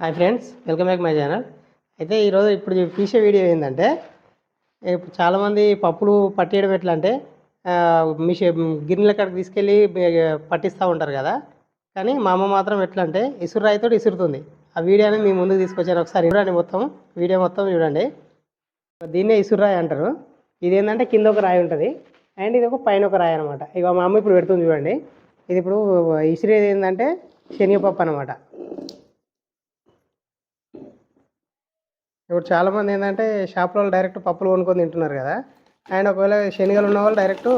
Hi friends welcome back my channel అయితే ఈరోజు ఇప్పుడు తీసే వీడియో ఏంటంటే ఇప్పుడు చాలామంది పప్పులు పట్టేయడం ఎట్లా అంటే ఆ, గిన్నెల కాడికి తీసుకెళ్ళి పట్టిస్తూ ఉంటారు కదా. కానీ మా అమ్మ మాత్రం ఎట్లా అంటే ఇసురు రాయితో ఇసురుతుంది. ఆ వీడియోని మీ ముందుకు తీసుకొచ్చాను ఒకసారి. చూడండి మొత్తం వీడియో మొత్తం చూడండి. దీన్నే ఇసురు రాయి అంటారు. ఇది ఏంటంటే కింద ఒక రాయి ఉంటుంది. అండ్ ఇది ఒక పైన ఒక రాయి అనమాట ఇక మా అమ్మ ఇప్పుడు పెడుతుంది చూడండి. ఇది ఇప్పుడు ఇసురేది ఏంటంటే శనగపప్పు అనమాట ఇప్పుడు చాలామంది ఏంటంటే షాప్లో డైరెక్ట్ పప్పులు కొనుక్కొని తింటున్నారు కదా. అండ్ ఒకవేళ శనగలు ఉన్న వాళ్ళు డైరెక్ట్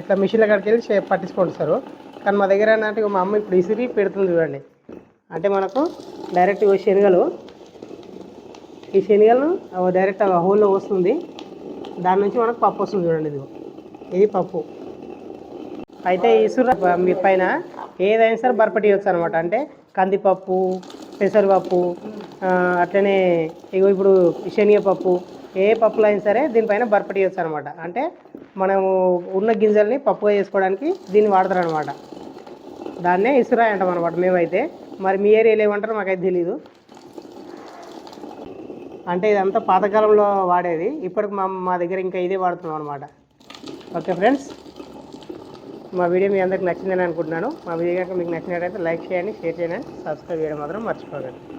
ఇట్లా మిషన్ల కాడికి వెళ్ళి పట్టించుకుంటారు కానీ మా దగ్గర ఏంటంటే మా అమ్మ ఇప్పుడు ఇసిరి పెడుతుంది చూడండి. అంటే మనకు డైరెక్ట్ శనగలు ఈ శనగలను డైరెక్ట్ ఆ హోల్లో వస్తుంది దాని నుంచి మనకు పప్పు వస్తుంది చూడండి ఇది ఇది పప్పు. అయితే ఇసురు మీ పైన ఏదైనా సరే బర్పటి ఇవ్వచ్చు అనమాట అంటే కందిపప్పు పెసరపప్పు అట్లనే ఇగో ఇప్పుడు శనగపప్పు ఏ పప్పులు అయినా సరే దీనిపైన బర్పటి ఇవ్వచ్చు అనమాట అంటే మనము ఉన్న గింజల్ని పప్పుగా చేసుకోవడానికి దీన్ని వాడతారు అనమాట దాన్నే ఇసురాయి అంటాం అనమాట మేమైతే. మరి మీ ఏరియాలో ఏమంటారో మాకైతే తెలియదు అంటే ఇదంతా పాతకాలంలో వాడేది. ఇప్పటికి మా మా దగ్గర ఇంకా ఇదే వాడుతున్నాం అనమాట ఓకే ఫ్రెండ్స్ మా వీడియో మీ అందరికి నచ్చిందని అనుకుంటున్నాను. మా వీడియో కనుక మీకు నచ్చినట్టయితే లైక్ చేయండి షేర్ చేయండి సబ్స్క్రైబ్ చేయడం మాత్రం మర్చిపోకండి.